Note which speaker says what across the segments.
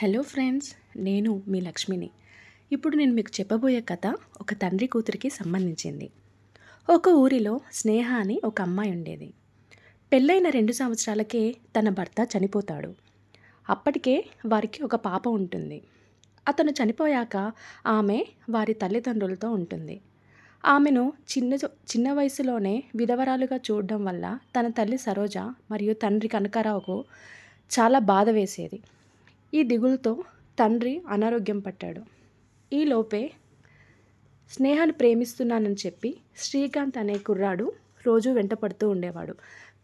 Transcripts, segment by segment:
Speaker 1: Hello friends నేను మీ లక్ష్మిని. ఇప్పుడు నేను మీకు చెప్పబోయే కథ ఒక తండ్రి కూతురికి సంబంధించింది. ఒక ఊరిలో స్నేహ అని ఒక అమ్మాయి ఉండేది. పెళ్ళైన రెండు సంవత్సరాలకే తన భర్త చనిపోతాడు. అప్పటికే వారికి ఒక పాప ఉంటుంది. అతను చనిపోయాక ఆమె వారి తల్లిదండ్రులతో ఉంటుంది. ఆమెను చిన్న చిన్న వయసులోనే విధవరాలుగా చూడడం వల్ల తన తల్లి సరోజ మరియు తండ్రి కనకారావుకు చాలా బాధ వేసేది. ఈ దిగులుతో తండ్రి అనారోగ్యం పట్టాడు. ఈలోపే స్నేహాన్ని ప్రేమిస్తున్నానని చెప్పి శ్రీకాంత్ అనే కుర్రాడు రోజు వెంట పడుతూ ఉండేవాడు.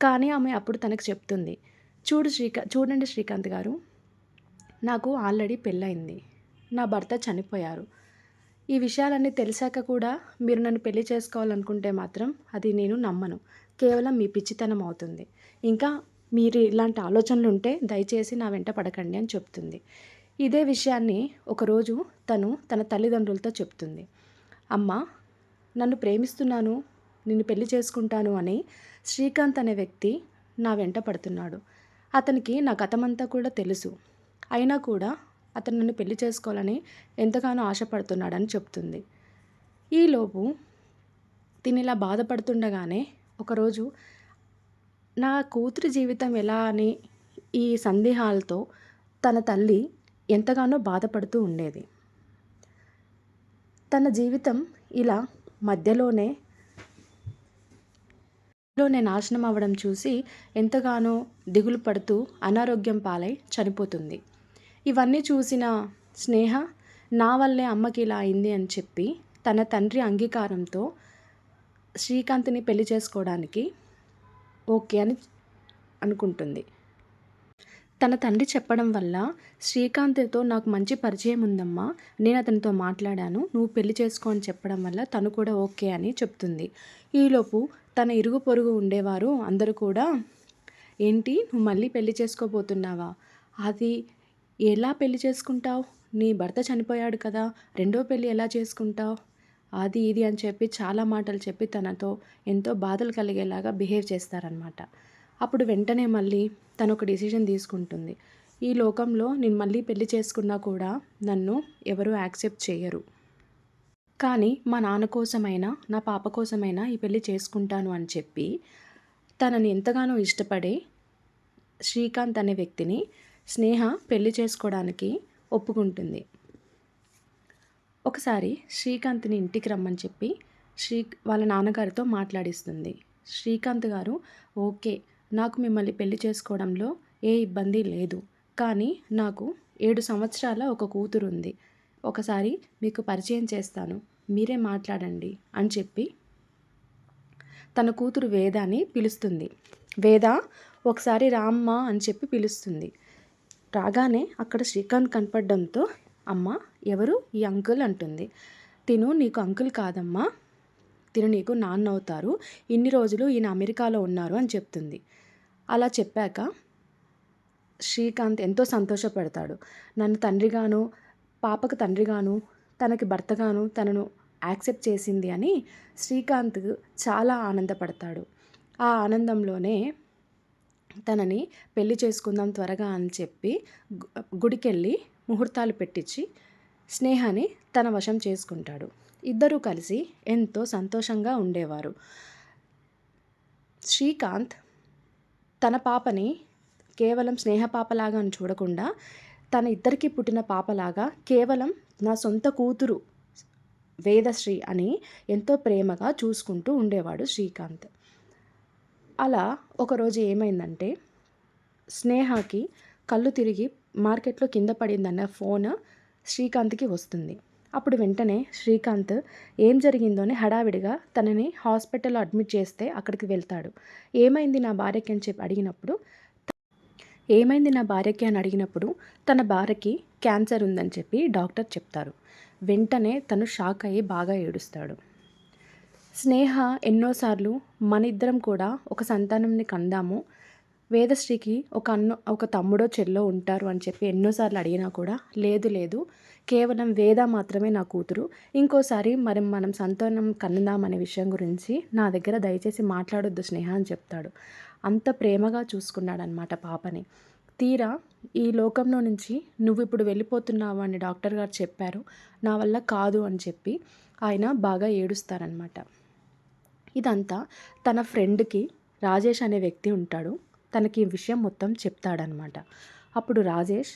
Speaker 1: కానీ ఆమె అప్పుడు తనకు చెప్తుంది చూడు శ్రీకా చూడండి శ్రీకాంత్ గారు నాకు ఆల్రెడీ పెళ్ళయింది. నా భర్త చనిపోయారు. ఈ విషయాలన్నీ తెలిసాక కూడా మీరు నన్ను పెళ్ళి చేసుకోవాలనుకుంటే మాత్రం అది నేను నమ్మను. కేవలం మీ పిచ్చితనం అవుతుంది. ఇంకా మీరు ఇలాంటి ఆలోచనలు ఉంటే దయచేసి నా వెంట పడకండి అని చెప్తుంది. ఇదే విషయాన్ని ఒకరోజు తను తన తల్లిదండ్రులతో చెప్తుంది. అమ్మ నన్ను ప్రేమిస్తున్నాను నిన్ను పెళ్ళి చేసుకుంటాను అని శ్రీకాంత్ అనే వ్యక్తి నా వెంట పడుతున్నాడు. అతనికి నా గతమంతా కూడా తెలుసు. అయినా కూడా అతను నన్ను పెళ్ళి చేసుకోవాలని ఎంతగానో ఆశపడుతున్నాడని చెప్తుంది. ఈలోపు తినిలా బాధపడుతుండగానే ఒకరోజు నా కూతురి జీవితం ఎలా అని ఈ సందేహాలతో తన తల్లి ఎంతగానో బాధపడుతూ ఉండేది. తన జీవితం ఇలా మధ్యలోనే లోనే నాశనం అవ్వడం చూసి ఎంతగానో దిగులు పడుతూ అనారోగ్యం పాలై చనిపోతుంది. ఇవన్నీ చూసిన స్నేహ నా వల్లే అమ్మకి ఇలా అయింది అని చెప్పి తన తండ్రి అంగీకారంతో శ్రీకాంత్ని పెళ్ళి చేసుకోవడానికి ఓకే అని అనుకుంటుంది. తన తండ్రి చెప్పడం వల్ల శ్రీకాంత్తో నాకు మంచి పరిచయం ఉందమ్మా. నేను అతనితో మాట్లాడాను. నువ్వు పెళ్ళి చేసుకో అని చెప్పడం వల్ల తను కూడా ఓకే అని చెప్తుంది. ఈలోపు తన ఇరుగు పొరుగు ఉండేవారు అందరూ కూడా ఏంటి? నువ్వు మళ్ళీ పెళ్ళి చేసుకోబోతున్నావా? అది ఎలా పెళ్ళి చేసుకుంటావు? నీ భర్త చనిపోయాడు కదా. రెండో పెళ్ళి ఎలా చేసుకుంటావు? అది ఇది అని చెప్పి చాలా మాటలు చెప్పి తనతో ఎంతో బాధలు కలిగేలాగా బిహేవ్ చేస్తారనమాట అప్పుడు వెంటనే మళ్ళీ తను ఒక డిసిషన్ తీసుకుంటుంది. ఈ లోకంలో నేను మళ్ళీ పెళ్ళి చేసుకున్నా కూడా నన్ను ఎవరు యాక్సెప్ట్ చేయరు. కానీ మా నాన్న కోసమైనా నా పాప కోసమైనా ఈ పెళ్ళి చేసుకుంటాను అని చెప్పి తనని ఎంతగానో ఇష్టపడే శ్రీకాంత్ అనే వ్యక్తిని స్నేహ పెళ్ళి చేసుకోవడానికి ఒప్పుకుంటుంది. ఒకసారి శ్రీకాంత్ని ఇంటికి రమ్మని చెప్పి శ్రీ వాళ్ళ నాన్నగారితో మాట్లాడిస్తుంది. శ్రీకాంత్ గారు ఓకే నాకు మిమ్మల్ని పెళ్ళి చేసుకోవడంలో ఏ ఇబ్బంది లేదు కానీ నాకు ఏడు సంవత్సరాల ఒక కూతురు ఉంది ఒకసారి మీకు పరిచయం చేస్తాను మీరే మాట్లాడండి అని చెప్పి తన కూతురు వేదాని పిలుస్తుంది. వేద ఒకసారి రామ్మ అని చెప్పి పిలుస్తుంది. రాగానే అక్కడ శ్రీకాంత్ కనపడడంతో అమ్మ ఎవరు? ఈ అంకుల్ అంటుంది. తిను నీకు అంకుల్ కాదమ్మా. తిను నీకు నాన్న అవుతారు. ఇన్ని రోజులు ఈయన అమెరికాలో ఉన్నారు అని చెప్తుంది. అలా చెప్పాక శ్రీకాంత్ ఎంతో సంతోషపడతాడు. నన్ను తండ్రిగాను పాపకు తండ్రిగాను తనకి భర్తగాను తనను యాక్సెప్ట్ చేసింది అని శ్రీకాంత్ చాలా ఆనందపడతాడు. ఆ ఆనందంలోనే తనని పెళ్ళి చేసుకుందాం త్వరగా అని చెప్పి గుడికెళ్ళి ముహూర్తాలు పెట్టించి స్నేహాన్ని తన వశం చేసుకుంటాడు. ఇద్దరూ కలిసి ఎంతో సంతోషంగా ఉండేవారు. శ్రీకాంత్ తన పాపని కేవలం స్నేహ పాపలాగా అని చూడకుండా తన ఇద్దరికి పుట్టిన పాపలాగా కేవలం నా సొంత కూతురు వేదశ్రీ అని ఎంతో ప్రేమగా చూసుకుంటూ ఉండేవాడు శ్రీకాంత్. అలా ఒకరోజు ఏమైందంటే స్నేహకి కళ్ళు తిరిగి మార్కెట్లో కింద పడిందన్న ఫోన్ శ్రీకాంత్కి వస్తుంది. అప్పుడు వెంటనే శ్రీకాంత్ ఏం జరిగిందోని హడావిడిగా తనని హాస్పిటల్లో అడ్మిట్ చేస్తే అక్కడికి వెళ్తాడు. ఏమైంది నా భార్యకి అని చెప్పి అడిగినప్పుడు ఏమైంది నా భార్యకి అని అడిగినప్పుడు తన భార్యకి క్యాన్సర్ ఉందని చెప్పి డాక్టర్ చెప్తారు. వెంటనే తను షాక్ అయ్యి బాగా ఏడుస్తాడు. స్నేహ ఎన్నోసార్లు మన ఇద్దరం కూడా ఒక సంతానంని కందాము వేదశ్రీకి ఒక అన్న ఒక తమ్ముడో చెల్లో ఉంటారు అని చెప్పి ఎన్నోసార్లు అడిగినా కూడా లేదు లేదు. కేవలం వేద మాత్రమే నా కూతురు. ఇంకోసారి మరి మనం సంతానం కన్నుదామనే విషయం గురించి నా దగ్గర దయచేసి మాట్లాడొద్దు స్నేహ అని చెప్తాడు. అంత ప్రేమగా చూసుకున్నాడనమాట పాపని. తీరా ఈ లోకంలో నుంచి నువ్వు ఇప్పుడు వెళ్ళిపోతున్నావు అని డాక్టర్ గారు చెప్పారు. నా వల్ల కాదు అని చెప్పి ఆయన బాగా ఏడుస్తారనమాట ఇదంతా తన ఫ్రెండ్కి రాజేష్ అనే వ్యక్తి ఉంటాడు. తనకి ఈ విషయం మొత్తం చెప్తాడనమాట. అప్పుడు రాజేష్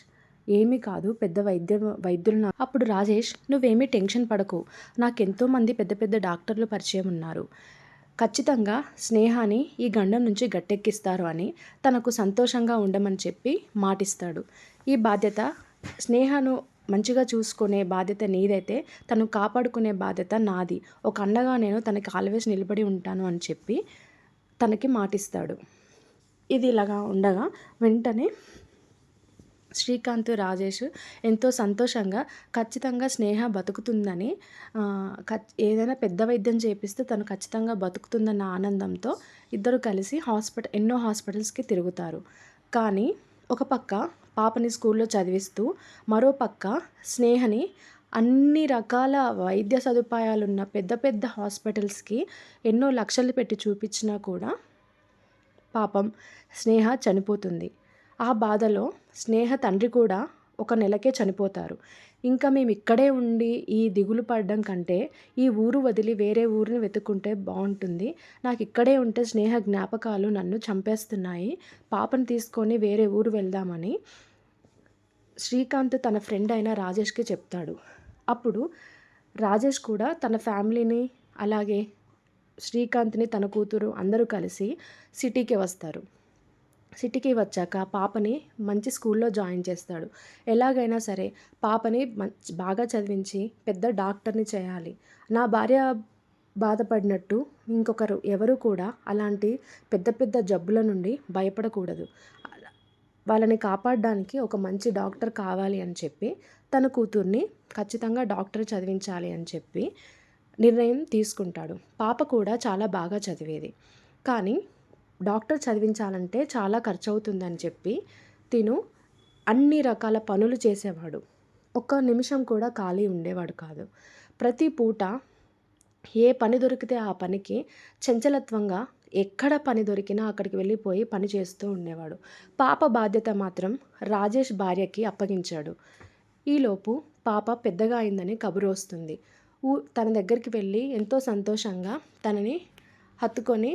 Speaker 1: ఏమీ కాదు పెద్ద వైద్య వైద్యులు అప్పుడు రాజేష్ నువ్వేమీ టెన్షన్ పడకు. నాకు ఎంతోమంది పెద్ద పెద్ద డాక్టర్లు పరిచయం ఉన్నారు. ఖచ్చితంగా స్నేహాన్ని ఈ గండం నుంచి గట్టెక్కిస్తారు అని తనకు సంతోషంగా ఉండమని చెప్పి మాటిస్తాడు. ఈ బాధ్యత స్నేహను మంచిగా చూసుకునే బాధ్యత నీదైతే తను కాపాడుకునే బాధ్యత నాది. ఒక అండగా నేను తనకి ఆల్వేస్ నిలబడి ఉంటాను అని చెప్పి తనకి మాటిస్తాడు. ఇది ఇలాగా ఉండగా వెంటనే శ్రీకాంత్ రాజేష్ ఎంతో సంతోషంగా ఖచ్చితంగా స్నేహ బతుకుతుందని ఏదైనా పెద్ద వైద్యం చేపిస్తే తను ఖచ్చితంగా బతుకుతుందన్న ఆనందంతో ఇద్దరు కలిసి హాస్పిటల్ ఎన్నో హాస్పిటల్స్కి తిరుగుతారు. కానీ ఒక పక్క పాపని స్కూల్లో చదివిస్తూ మరో పక్క స్నేహని అన్ని రకాల వైద్య సదుపాయాలున్న పెద్ద పెద్ద హాస్పిటల్స్కి ఎన్నో లక్షలు పెట్టి చూపించినా కూడా పాపం స్నేహ చనిపోతుంది. ఆ బాధలో స్నేహ తండ్రి కూడా ఒక నెలకే చనిపోతారు. ఇంకా మేము ఇక్కడే ఉండి ఈ దిగులు పడడం కంటే ఈ ఊరు వదిలి వేరే ఊరిని వెతుక్కుంటే బాగుంటుంది నాకు ఇక్కడే ఉంటే స్నేహ జ్ఞాపకాలు నన్ను చంపేస్తున్నాయి. పాపను తీసుకొని వేరే ఊరు వెళ్దామని శ్రీకాంత్ తన ఫ్రెండ్ అయిన రాజేష్కి చెప్తాడు. అప్పుడు రాజేష్ కూడా తన ఫ్యామిలీని అలాగే శ్రీకాంత్ని తన కూతురు అందరూ కలిసి సిటీకి వస్తారు. సిటీకి వచ్చాక పాపని మంచి స్కూల్లో జాయిన్ చేస్తాడు. ఎలాగైనా సరే పాపని మంచి బాగా చదివించి పెద్ద డాక్టర్ని చేయాలి. నా భార్య బాధపడినట్టు ఇంకొకరు ఎవరు కూడా అలాంటి పెద్ద పెద్ద జబ్బుల నుండి భయపడకూడదు. వాళ్ళని కాపాడడానికి ఒక మంచి డాక్టర్ కావాలి అని చెప్పి తన కూతుర్ని ఖచ్చితంగా డాక్టర్ చదివించాలి అని చెప్పి నిర్ణయం తీసుకుంటాడు. పాప కూడా చాలా బాగా చదివేది. కానీ డాక్టర్ చదివించాలంటే చాలా ఖర్చు అవుతుందని చెప్పి తిను అన్ని రకాల పనులు చేసేవాడు. ఒక్క నిమిషం కూడా ఖాళీ ఉండేవాడు కాదు. ప్రతి పూట ఏ పని దొరికితే ఆ పనికి చంచలత్వంగా ఎక్కడ పని దొరికినా అక్కడికి వెళ్ళిపోయి పని చేస్తూ ఉండేవాడు. పాప బాధ్యత మాత్రం రాజేష్ భార్యకి అప్పగించాడు. ఈలోపు పాప పెద్దగా అయిందని కబురు వస్తుంది. ఊ తన దగ్గరికి వెళ్ళి ఎంతో సంతోషంగా తనని హత్తుకొని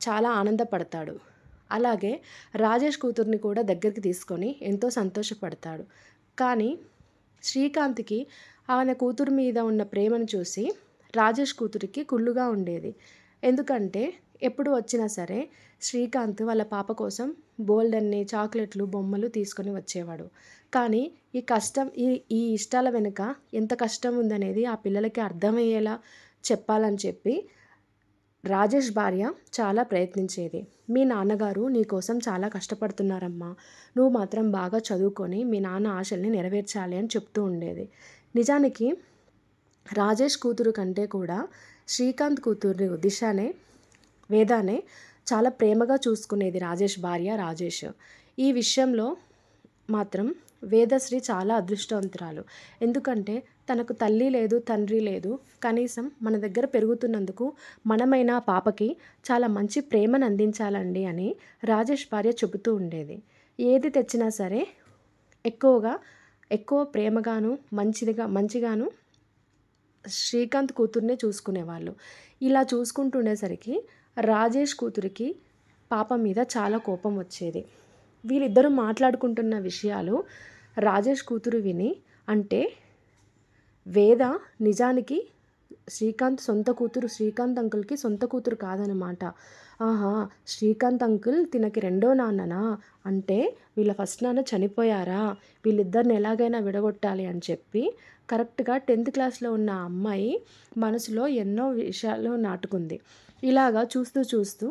Speaker 1: చాలా ఆనందపడతాడు. అలాగే రాజేష్ కూతుర్ని కూడా దగ్గరికి తీసుకొని ఎంతో సంతోషపడతాడు. కానీ శ్రీకాంత్కి ఆయన కూతురు మీద ఉన్న ప్రేమను చూసి రాజేష్ కూతురికి కుళ్ళుగా ఉండేది. ఎందుకంటే ఎప్పుడు వచ్చినా సరే శ్రీకాంత్ వాళ్ళ పాప కోసం బోల్డన్ని చాక్లెట్లు బొమ్మలు తీసుకొని వచ్చేవాడు. కానీ ఈ కష్టం ఈ ఈ ఇష్టాల వెనుక ఎంత కష్టం ఉందనేది ఆ పిల్లలకి అర్థమయ్యేలా చెప్పాలని చెప్పి రాజేష్ భార్య చాలా ప్రయత్నించేది. మీ నాన్నగారు నీ కోసం చాలా కష్టపడుతున్నారమ్మా. నువ్వు మాత్రం బాగా చదువుకొని మీ నాన్న ఆశల్ని నెరవేర్చాలి అని చెప్తూ ఉండేది. నిజానికి రాజేష్ కూతురు కంటే కూడా శ్రీకాంత్ కూతురు దిశానే వేదానే చాలా ప్రేమగా చూసుకునేది రాజేష్ భార్య రాజేష్. ఈ విషయంలో మాత్రం వేదశ్రీ చాలా అదృష్టవంతురాలు. ఎందుకంటే తనకు తల్లి లేదు తండ్రి లేదు. కనీసం మన దగ్గర పెరుగుతున్నందుకు మనమైనా పాపకి చాలా మంచి ప్రేమను అందించాలండి అని రాజేష్ భార్య చెబుతూ ఉండేది. ఏది తెచ్చినా సరే ఎక్కువగా ఎక్కువ ప్రేమగాను మంచిదిగా మంచిగాను శ్రీకాంత్ కూతుర్నే చూసుకునేవాళ్ళు. ఇలా చూసుకుంటుండేసరికి రాజేష్ కూతురికి పాప మీద చాలా కోపం వచ్చేది. వీళ్ళిద్దరూ మాట్లాడుకుంటున్న విషయాలు రాజేష్ కూతురు విని అంటే వేద నిజానికి శ్రీకాంత్ సొంత కూతురు శ్రీకాంత్ అంకుల్కి సొంత కూతురు కాదనమాట ఆహా శ్రీకాంత్ అంకుల్ తినకి రెండో నాన్ననా? అంటే వీళ్ళ ఫస్ట్ నాన్న చనిపోయారా? వీళ్ళిద్దరిని ఎలాగైనా విడగొట్టాలి అని చెప్పి కరెక్ట్గా టెన్త్ క్లాస్లో ఉన్న అమ్మాయి మనసులో ఎన్నో విషయాలు నాటుకుంది. ఇలాగా చూస్తూ చూస్తూ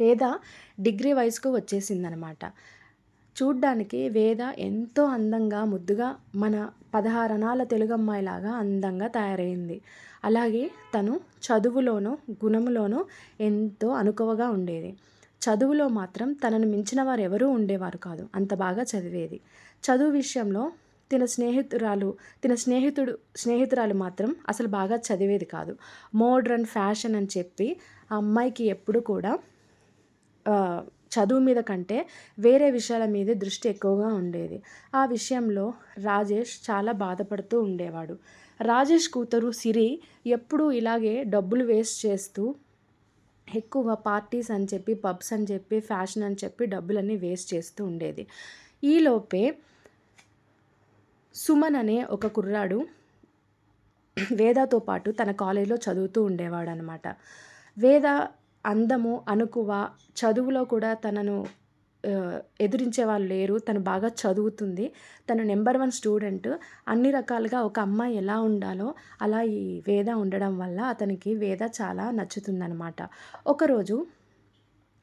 Speaker 1: వేద డిగ్రీ వయసుకు వచ్చేసిందనమాట చూడ్డానికి వేద ఎంతో అందంగా ముద్దుగా మన పదహారణాల తెలుగమ్మాయిలాగా అందంగా తయారైంది. అలాగే తను చదువులోనూ గుణములోనూ ఎంతో అనుకువగా ఉండేది. చదువులో మాత్రం తనను మించిన వారు ఎవరూ ఉండేవారు కాదు. అంత బాగా చదివేది. చదువు విషయంలో తిన స్నేహితురాలు తిన స్నేహితుడు స్నేహితురాలు మాత్రం అసలు బాగా చదివేది కాదు. మోడ్రన్ ఫ్యాషన్ అని చెప్పి ఆ అమ్మాయికి ఎప్పుడు కూడా చదువు మీద కంటే వేరే విషయాల మీదే దృష్టి ఎక్కువగా ఉండేది. ఆ విషయంలో రాజేష్ చాలా బాధపడుతూ ఉండేవాడు. రాజేష్ కూతురు సిరి ఎప్పుడూ ఇలాగే డబ్బులు వేస్ట్ చేస్తూ ఎక్కువ పార్టీస్ అని చెప్పి పబ్స్ అని చెప్పి ఫ్యాషన్ అని చెప్పి డబ్బులన్నీ వేస్ట్ చేస్తూ ఉండేది. ఈలోపే సుమన్ అనే ఒక కుర్రాడు వేదతో పాటు తన కాలేజీలో చదువుతూ ఉండేవాడు అనమాట వేద అందము అనుకువ చదువులో కూడా తనను ఎదిరించే వాళ్ళు లేరు. తను బాగా చదువుతుంది. తను నెంబర్ వన్ స్టూడెంట్. అన్ని రకాలుగా ఒక అమ్మాయి ఎలా ఉండాలో అలా ఈ వేద ఉండడం వల్ల అతనికి వేద చాలా నచ్చుతుందనమాట ఒకరోజు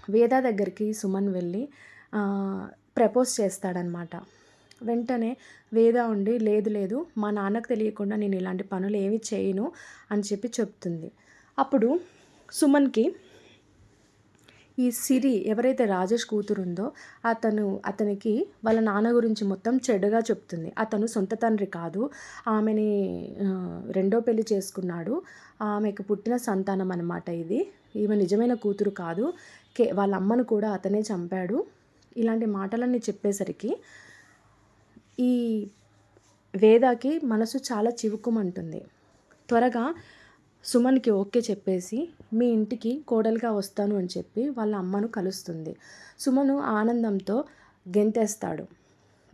Speaker 1: వేద దగ్గరికి సుమన్ వెళ్ళి ప్రపోజ్ చేస్తాడనమాట వెంటనే వేద ఉండి లేదు లేదు మా నాన్నకు తెలియకుండా నేను ఇలాంటి పనులు ఏమి చేయను అని చెప్పి చెప్తుంది. అప్పుడు సుమన్కి ఈ సిరి ఎవరైతే రాజేష్ కూతురు ఉందో అతను అతనికి వాళ్ళ నాన్న గురించి మొత్తం చెడుగా చెప్తుంది. అతను సొంత తండ్రి కాదు. ఆమెని రెండో పెళ్ళి చేసుకున్నాడు. ఆమెకు పుట్టిన సంతానం అనమాట ఇది. ఈమె నిజమైన కూతురు కాదు. కే వాళ్ళ అమ్మను కూడా అతనే చంపాడు. ఇలాంటి మాటలన్నీ చెప్పేసరికి ఈ వేదాకి మనసు చాలా చివుకుమంటుంది. త్వరగా సుమన్కి ఓకే చెప్పేసి మీ ఇంటికి కోడలుగా వస్తాను అని చెప్పి వాళ్ళ అమ్మను కలుస్తుంది. సుమను ఆనందంతో గెంతేస్తాడు.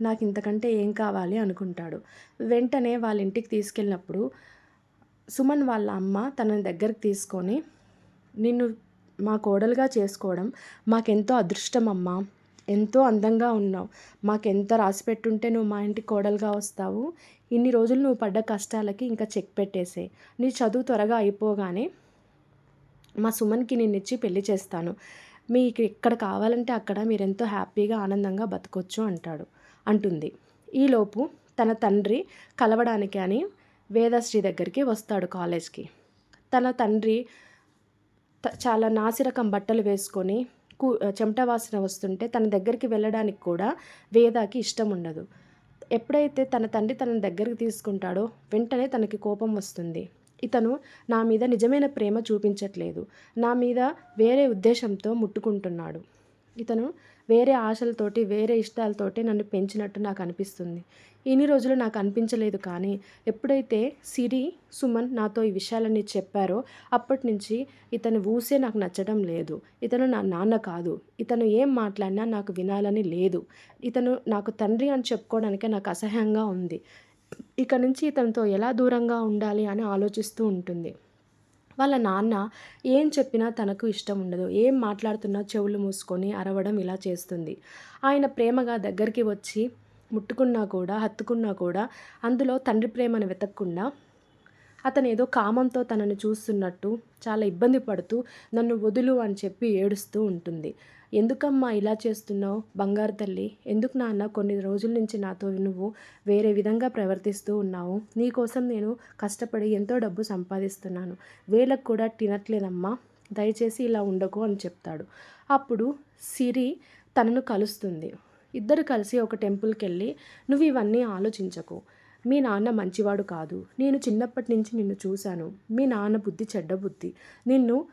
Speaker 1: నాకు ఇంతకంటే ఏం కావాలి అనుకుంటాడు. వెంటనే వాళ్ళ ఇంటికి తీసుకెళ్ళినప్పుడు సుమన్ వాళ్ళ అమ్మ తనని దగ్గరికి తీసుకొని నిన్ను మా కోడలుగా చేసుకోవడం మాకెంతో అదృష్టం అమ్మా. ఎంతో అందంగా ఉన్నావు. మాకెంత రాసి పెట్టుంటే నువ్వు మా ఇంటి కోడలుగా వస్తావు. ఇన్ని రోజులు నువ్వు పడ్డ కష్టాలకి ఇంకా చెక్ పెట్టేసే. నీ చదువు త్వరగా అయిపోగానే మా సుమన్కి నేను ఇచ్చి పెళ్ళి చేస్తాను. మీకు ఎక్కడ కావాలంటే అక్కడ మీరు ఎంతో హ్యాపీగా ఆనందంగా బతకొచ్చు అంటాడు. అంటుంది. ఈలోపు తన తండ్రి కలవడానికి అని వేదశ్రీ దగ్గరికి వస్తాడు కాలేజ్కి. తన తండ్రి చాలా నాసిరకం బట్టలు వేసుకొని చెమట వాసన వస్తుంటే తన దగ్గరికి వెళ్ళడానికి కూడా వేదాకి ఇష్టం ఉండదు. ఎప్పుడైతే తన తండ్రి తన దగ్గరికి తీసుకుంటాడో వెంటనే తనకి కోపం వస్తుంది. ఇతను నా మీద నిజమైన ప్రేమ చూపించట్లేదు. నా మీద వేరే ఉద్దేశంతో ముట్టుకుంటున్నాడు. ఇతను వేరే ఆశలతోటి వేరే ఇష్టాలతోటి నన్ను పెంచినట్టు నాకు అనిపిస్తుంది. ఇన్ని రోజులు నాకు అనిపించలేదు కానీ ఎప్పుడైతే సిరి సుమన్ నాతో ఈ విషయాలన్నీ చెప్పారో అప్పటి నుంచి ఇతను ఊసే నాకు నచ్చడం లేదు. ఇతను నా నాన్న కాదు. ఇతను ఏం మాట్లాడినా నాకు వినాలని లేదు. ఇతను నాకు తండ్రి అని చెప్పుకోవడానికే నాకు అసహ్యంగా ఉంది. ఇక నుంచి ఇతనితో ఎలా దూరంగా ఉండాలి అని ఆలోచిస్తూ ఉంటుంది. వాళ్ళ నాన్న ఏం చెప్పినా తనకు ఇష్టం ఉండదు. ఏం మాట్లాడుతున్నా చెవులు మూసుకొని అరవడం ఇలా చేస్తుంది. ఆయన ప్రేమగా దగ్గరికి వచ్చి ముట్టుకున్నా కూడా హత్తుకున్నా కూడా అందులో తండ్రి ప్రేమను వెతకకుండా అతను ఏదో కామంతో తనని చూస్తున్నట్టు చాలా ఇబ్బంది పడుతూ నన్ను వదులు అని చెప్పి ఏడుస్తూ ఉంటుంది. ఎందుకమ్మా ఇలా చేస్తున్నావు? బంగారు తల్లి ఎందుకు నాన్న కొన్ని రోజుల నుంచి నాతో నువ్వు వేరే విధంగా ప్రవర్తిస్తూ ఉన్నావు? నీకోసం నేను కష్టపడి ఎంతో డబ్బు సంపాదిస్తున్నాను. వేలకు కూడా తినట్లేదమ్మా. దయచేసి ఇలా ఉండకు అని చెప్తాడు. అప్పుడు సిరి తనను కలుస్తుంది. ఇద్దరు కలిసి ఒక టెంపుల్కి వెళ్ళి నువ్వు ఇవన్నీ ఆలోచించకు. మీ నాన్న మంచివాడు కాదు. నేను చిన్నప్పటి నుంచి నిన్ను చూశాను. మీ నాన్న బుద్ధి చెడ్డ బుద్ధి. నిన్ను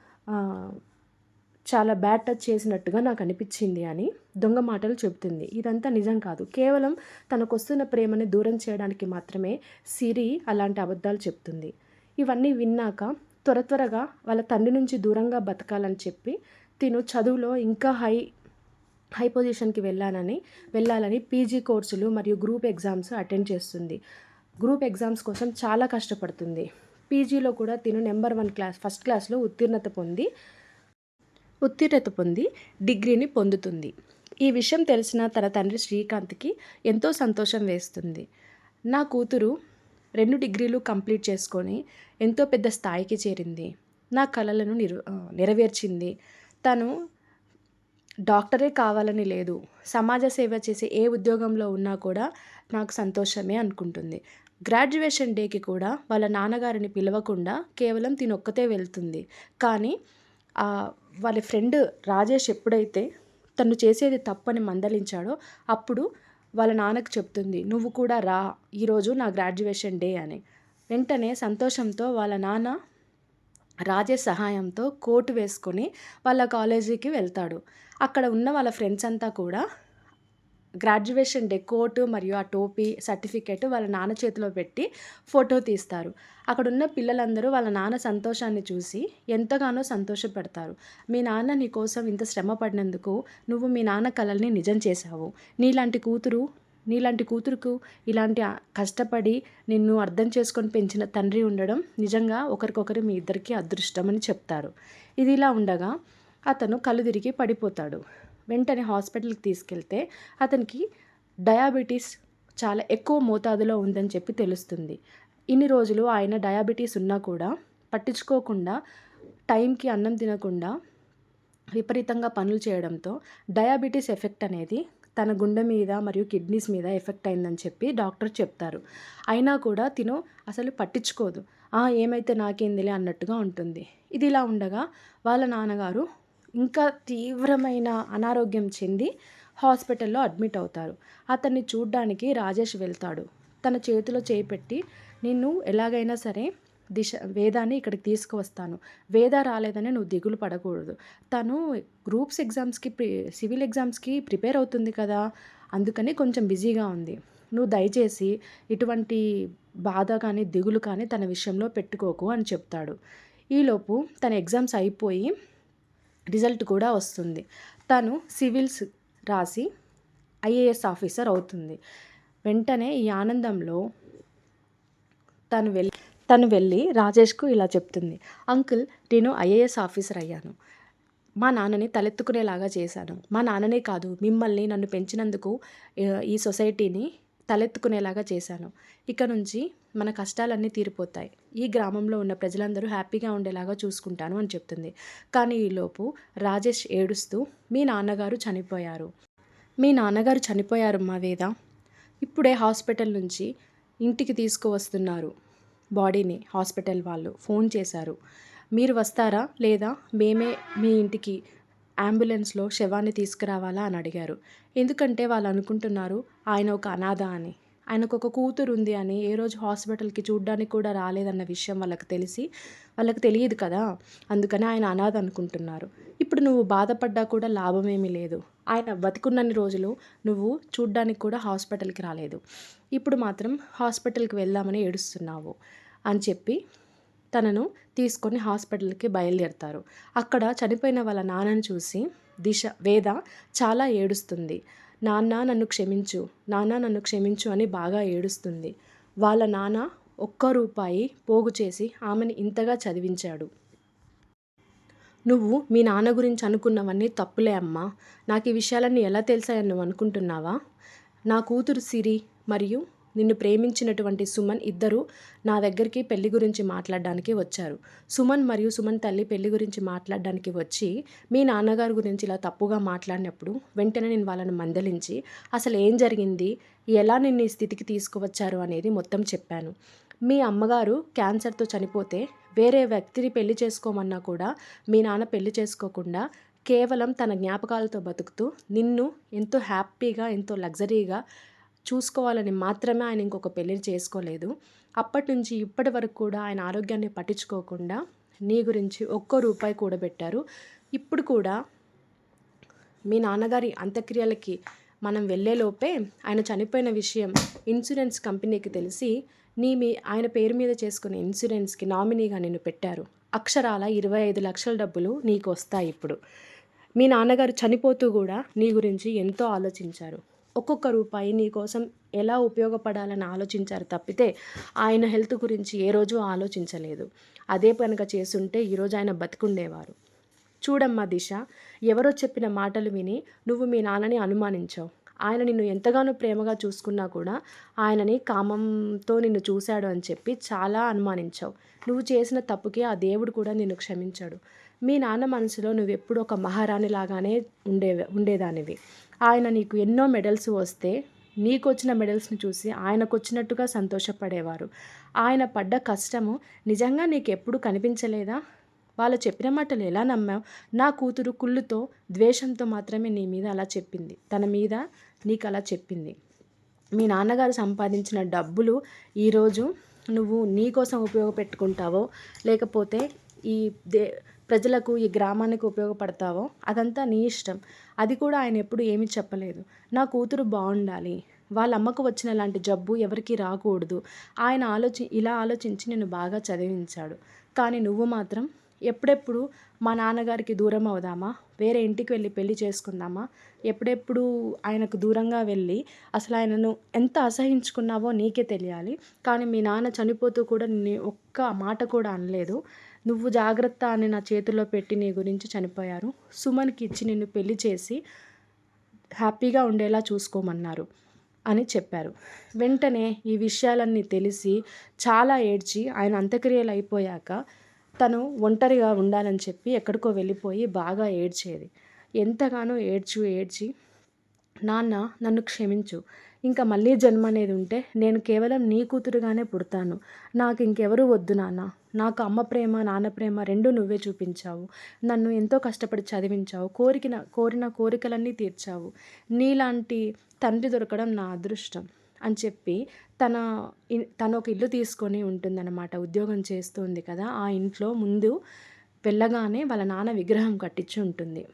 Speaker 1: చాలా బ్యాడ్ టచ్ చేసినట్టుగా నాకు అనిపించింది అని దొంగ మాటలు చెబుతుంది. ఇదంతా నిజం కాదు. కేవలం తనకొస్తున్న ప్రేమని దూరం చేయడానికి మాత్రమే సిరి అలాంటి అబద్ధాలు చెప్తుంది. ఇవన్నీ విన్నాక త్వర త్వరగా వాళ్ళ తండ్రి నుంచి దూరంగా బతకాలని చెప్పి తిను చదువులో ఇంకా హై హై పొజిషన్కి వెళ్ళానని వెళ్ళాలని పీజీ కోర్సులు మరియు గ్రూప్ ఎగ్జామ్స్ అటెండ్ చేస్తుంది. గ్రూప్ ఎగ్జామ్స్ కోసం చాలా కష్టపడుతుంది. పీజీలో కూడా తిను నెంబర్ వన్ క్లాస్ ఫస్ట్ క్లాస్లో ఉత్తీర్ణత పొంది ఉత్తీర్ణత పొంది డిగ్రీని పొందుతుంది. ఈ విషయం తెలిసిన తన తండ్రి శ్రీకాంత్కి ఎంతో సంతోషం వేస్తుంది. నా కూతురు రెండు డిగ్రీలు కంప్లీట్ చేసుకొని ఎంతో పెద్ద స్థాయికి చేరింది. నా కళలను నిర్ నెరవేర్చింది. తను డాక్టరే కావాలని లేదు. సమాజ సేవ చేసే ఏ ఉద్యోగంలో ఉన్నా కూడా నాకు సంతోషమే అనుకుంటుంది. గ్రాడ్యుయేషన్ డేకి కూడా వాళ్ళ నాన్నగారిని పిలవకుండా కేవలం తినొక్కతే వెళ్తుంది. కానీ వాళ్ళ ఫ్రెండ్ రాజేష్ ఎప్పుడైతే తను చేసేది తప్పని మందలించాడో అప్పుడు వాళ్ళ నాన్నకు చెప్తుంది నువ్వు కూడా రా ఈరోజు నా గ్రాడ్యుయేషన్ డే అని. వెంటనే సంతోషంతో వాళ్ళ నాన్న రాజేష్ సహాయంతో కోటు వేసుకొని వాళ్ళ కాలేజీకి వెళ్తాడు. అక్కడ ఉన్న వాళ్ళ ఫ్రెండ్స్ అంతా కూడా గ్రాడ్యుయేషన్ డే కోటు మరియు ఆ టోపీ సర్టిఫికేట్ వాళ్ళ నాన్న చేతిలో పెట్టి ఫోటో తీస్తారు. అక్కడ ఉన్న పిల్లలందరూ వాళ్ళ నాన్న సంతోషాన్ని చూసి ఎంతగానో సంతోషపడతారు. మీ నాన్న నీ కోసం ఇంత శ్రమ పడినందుకు నువ్వు మీ నాన్న కలల్ని నిజం చేశావు. నీలాంటి కూతురు నీలాంటి కూతురుకు ఇలాంటి కష్టపడి నిన్ను అర్థం చేసుకొని పెంచిన తండ్రి ఉండడం నిజంగా ఒకరికొకరు మీ ఇద్దరికి అదృష్టం అని చెప్తారు. ఇది ఇలా ఉండగా అతను కళ్ళు తిరిగి పడిపోతాడు. వెంటనే హాస్పిటల్కి తీసుకెళ్తే అతనికి డయాబెటీస్ చాలా ఎక్కువ మోతాదులో ఉందని చెప్పి తెలుస్తుంది. ఇన్ని రోజులు ఆయన డయాబెటీస్ ఉన్నా కూడా పట్టించుకోకుండా టైంకి అన్నం తినకుండా విపరీతంగా పనులు చేయడంతో డయాబెటీస్ ఎఫెక్ట్ అనేది తన గుండె మీద మరియు కిడ్నీస్ మీద ఎఫెక్ట్ అయిందని చెప్పి డాక్టర్ చెప్తారు. అయినా కూడా తిను అసలు పట్టించుకోదు. ఏమైతే నాకేందిలే అన్నట్టుగా ఉంటుంది. ఇది ఇలా ఉండగా వాళ్ళ నాన్నగారు ఇంకా తీవ్రమైన అనారోగ్యం చెంది హాస్పిటల్లో అడ్మిట్ అవుతారు. అతన్ని చూడ్డానికి రాజేష్ వెళ్తాడు. తన చేతిలో చేపెట్టి నిన్ను ఎలాగైనా సరే దిశ వేదాన్ని ఇక్కడికి తీసుకువస్తాను. వేద రాలేదని నువ్వు దిగులు పడకూడదు. తను గ్రూప్స్ ఎగ్జామ్స్కి ప్రి సివిల్ ఎగ్జామ్స్కి ప్రిపేర్ అవుతుంది కదా. అందుకని కొంచెం బిజీగా ఉంది. నువ్వు దయచేసి ఇటువంటి బాధ కానీ దిగులు కానీ తన విషయంలో పెట్టుకోకు అని చెప్తాడు. ఈలోపు తన ఎగ్జామ్స్ అయిపోయి రిజల్ట్ కూడా వస్తుంది. తను సివిల్స్ రాసి ఐఏఎస్ ఆఫీసర్ అవుతుంది. వెంటనే ఈ ఆనందంలో తను వెళ్ళి తను వెళ్ళి రాజేష్కు ఇలా చెప్తుంది. అంకుల్ నేను ఐఏఎస్ ఆఫీసర్ అయ్యాను. మా నాన్నని తలెత్తుకునేలాగా చేశాను. మా నాన్ననే కాదు మిమ్మల్ని నన్ను పెంచినందుకు ఈ సొసైటీని తలెత్తుకునేలాగా చేశాను. ఇక నుంచి మన కష్టాలన్నీ తీరిపోతాయి. ఈ గ్రామంలో ఉన్న ప్రజలందరూ హ్యాపీగా ఉండేలాగా చూసుకుంటాను అని చెప్తుంది. కానీ ఈలోపు రాజేష్ ఏడుస్తూ మీ నాన్నగారు చనిపోయారు. మీ నాన్నగారు చనిపోయారు మా వేద. ఇప్పుడే హాస్పిటల్ నుంచి ఇంటికి తీసుకువస్తున్నారు. బాడీని హాస్పిటల్ వాళ్ళు ఫోన్ చేశారు. మీరు వస్తారా లేదా? మేమే మీ ఇంటికి అంబులెన్స్లో శవాన్ని తీసుకురావాలా అని అడిగారు. ఎందుకంటే వాళ్ళు అనుకుంటున్నారు ఆయన ఒక అనాథ అని. ఆయనకు ఒక కూతురు ఉంది అని ఏ రోజు హాస్పిటల్కి చూడ్డానికి కూడా రాలేదన్న విషయం వాళ్ళకి తెలిసి వాళ్ళకి తెలియదు కదా అందుకని ఆయన అనాథ అనుకుంటున్నారు. ఇప్పుడు నువ్వు బాధపడ్డా కూడా లాభమేమీ లేదు. ఆయన బతికున్నన్ని రోజులు నువ్వు చూడ్డానికి కూడా హాస్పిటల్కి రాలేదు. ఇప్పుడు మాత్రం హాస్పిటల్కి వెళ్దామని ఏడుస్తున్నావు అని చెప్పి తనను తీసుకొని హాస్పిటల్కి బయలుదేరుతారు. అక్కడ చనిపోయిన వాళ్ళ నాన్నని చూసి దిశ వేద చాలా ఏడుస్తుంది. నాన్న నన్ను క్షమించు. నాన్న నన్ను క్షమించు అని బాగా ఏడుస్తుంది. వాళ్ళ నాన్న ఒక్క రూపాయి పోగు చేసి ఆమెని ఇంతగా చదివించాడు. నువ్వు మీ నాన్న గురించి అనుకున్నవన్నీ తప్పులే అమ్మా. నాకు ఈ విషయాలన్నీ ఎలా తెలిసాయని నువ్వు అనుకుంటున్నావా? నా కూతురు సిరి మరియు నిన్ను ప్రేమించినటువంటి సుమన్ ఇద్దరు నా దగ్గరికి పెళ్ళి గురించి మాట్లాడడానికి వచ్చారు. సుమన్ మరియు సుమన్ తల్లి పెళ్ళి గురించి మాట్లాడడానికి వచ్చి మీ నాన్నగారి గురించి ఇలా తప్పుగా మాట్లాడినప్పుడు వెంటనే నేను వాళ్ళని మందలించి అసలు ఏం జరిగింది? ఎలా నిన్ను ఈ స్థితికి తీసుకువచ్చారు? అనేది మొత్తం చెప్పాను. మీ అమ్మగారు క్యాన్సర్తో చనిపోతే వేరే వ్యక్తిని పెళ్ళి చేసుకోమన్నా కూడా మీ నాన్న పెళ్ళి చేసుకోకుండా కేవలం తన జ్ఞాపకాలతో బతుకుతూ నిన్ను ఎంతో హ్యాపీగా ఎంతో లగ్జరీగా చూసుకోవాలని మాత్రమే ఆయన ఇంకొక పెళ్ళిని చేసుకోలేదు. అప్పటి నుంచి ఇప్పటి వరకు కూడా ఆయన ఆరోగ్యాన్ని పట్టించుకోకుండా నీ గురించి ఒక్కో రూపాయి కూడబెట్టారు ఇప్పుడు కూడా మీ నాన్నగారి అంత్యక్రియలకి మనం వెళ్ళేలోపే ఆయన చనిపోయిన విషయం ఇన్సూరెన్స్ కంపెనీకి తెలిసి నీ మీ ఆయన పేరు మీద చేసుకునే ఇన్సూరెన్స్కి నామినీగా నిన్ను పెట్టారు. అక్షరాల ఇరవై ఐదు లక్షల డబ్బులు నీకు వస్తాయి ఇప్పుడు. మీ నాన్నగారు చనిపోతూ కూడా నీ గురించి ఎంతో ఆలోచించారు. ఒక్కొక్క రూపాయి నీ కోసం ఎలా ఉపయోగపడాలని ఆలోచించారు తప్పితే ఆయన హెల్త్ గురించి ఏ రోజు ఆలోచించలేదు. అదే కనుక చేసుంటే ఈరోజు ఆయన బతికుండేవారు. చూడమ్మా దిశ ఎవరో చెప్పిన మాటలు విని నువ్వు మీ నాన్నని అనుమానించావు. ఆయన నిన్ను ఎంతగానో ప్రేమగా చూసుకున్నా కూడా ఆయనని కామంతో నిన్ను చూశాడు అని చెప్పి చాలా అనుమానించావు. నువ్వు చేసిన తప్పుకి ఆ దేవుడు కూడా నిన్ను క్షమించాడు. మీ నాన్న మనసులో నువ్వు ఎప్పుడు ఒక మహారాణి లాగానే ఉండే ఉండేదానివి. ఆయన నీకు ఎన్నో మెడల్స్ వస్తే నీకు వచ్చిన మెడల్స్ని చూసి ఆయనకు వచ్చినట్టుగా సంతోషపడేవారు. ఆయన పడ్డ కష్టము నిజంగా నీకు ఎప్పుడు కనిపించలేదా? వాళ్ళు చెప్పిన మాటలు ఎలా నమ్మావు? నా కూతురు కుళ్ళుతో ద్వేషంతో మాత్రమే నీ మీద అలా చెప్పింది. తన మీద నీకు అలా చెప్పింది. మీ నాన్నగారు సంపాదించిన డబ్బులు ఈరోజు నువ్వు నీ కోసం ఉపయోగపెట్టుకుంటావో లేకపోతే ఈ దే ప్రజలకు ఈ గ్రామానికి ఉపయోగపడతావో అదంతా నీ ఇష్టం. అది కూడా ఆయన ఎప్పుడు ఏమీ చెప్పలేదు. నా కూతురు బాగుండాలి వాళ్ళ అమ్మకు వచ్చిన లాంటి జబ్బు ఎవరికి రాకూడదు. ఆయన ఆలోచి ఇలా ఆలోచించి నేను బాగా చదివించాడు. కానీ నువ్వు మాత్రం ఎప్పుడెప్పుడు మా నాన్నగారికి దూరం అవుదామా? వేరే ఇంటికి వెళ్ళి పెళ్ళి చేసుకుందామా? ఎప్పుడెప్పుడు ఆయనకు దూరంగా వెళ్ళి అసలు ఆయనను ఎంత అసహించుకున్నావో నీకే తెలియాలి. కానీ మీ నాన్న చనిపోతూ కూడా నీ ఒక్క మాట కూడా అనలేదు. నువ్వు జాగ్రత్త అని నా చేతిలో పెట్టి నీ గురించి చనిపోయారు. సుమన్కి ఇచ్చి నిన్ను పెళ్ళి చేసి హ్యాపీగా ఉండేలా చూసుకోమన్నారు అని చెప్పారు. వెంటనే ఈ విషయాలన్నీ తెలిసి చాలా ఏడ్చి ఆయన అంత్యక్రియలు అయిపోయాక తను ఒంటరిగా ఉండాలని చెప్పి ఎక్కడికో వెళ్ళిపోయి బాగా ఏడ్చేది. ఎంతగానో ఏడ్చు ఏడ్చి నాన్న నన్ను క్షమించు. ఇంకా మళ్ళీ జన్మ అనేది ఉంటే నేను కేవలం నీ కూతురుగానే పుడతాను. నాకు ఇంకెవరూ వద్దు నాన్న. నాకు అమ్మ ప్రేమ నాన్న ప్రేమ రెండు నువ్వే చూపించావు. నన్ను ఎంతో కష్టపడి చదివించావు. కోరికిన కోరిన కోరికలన్నీ తీర్చావు. నీలాంటి తండ్రి దొరకడం నా అదృష్టం అని చెప్పి తన ఇ- తను ఒక ఇల్లు తీసుకొని ఉంటుందన్నమాట. ఉద్యోగం చేస్తుంది కదా. ఆ ఇంట్లో ముందు వెళ్ళగానే వాళ్ళ నాన్న విగ్రహం కట్టించి ఉంటుంది.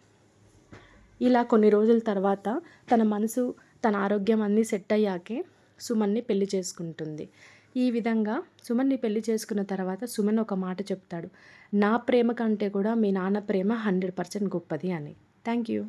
Speaker 1: ఇలా కొన్ని రోజుల తర్వాత తన మనసు తన ఆరోగ్యం అన్నీ సెట్ అయ్యాకే సుమన్ని పెళ్ళి చేసుకుంటుంది. ఈ విధంగా సుమన్ని పెళ్ళి చేసుకున్న తర్వాత సుమన్ ఒక మాట చెప్తాడు. నా ప్రేమ కంటే కూడా మీ నాన్న ప్రేమ హండ్రెడ్ పర్సెంట్ గొప్పది అని. Thank you.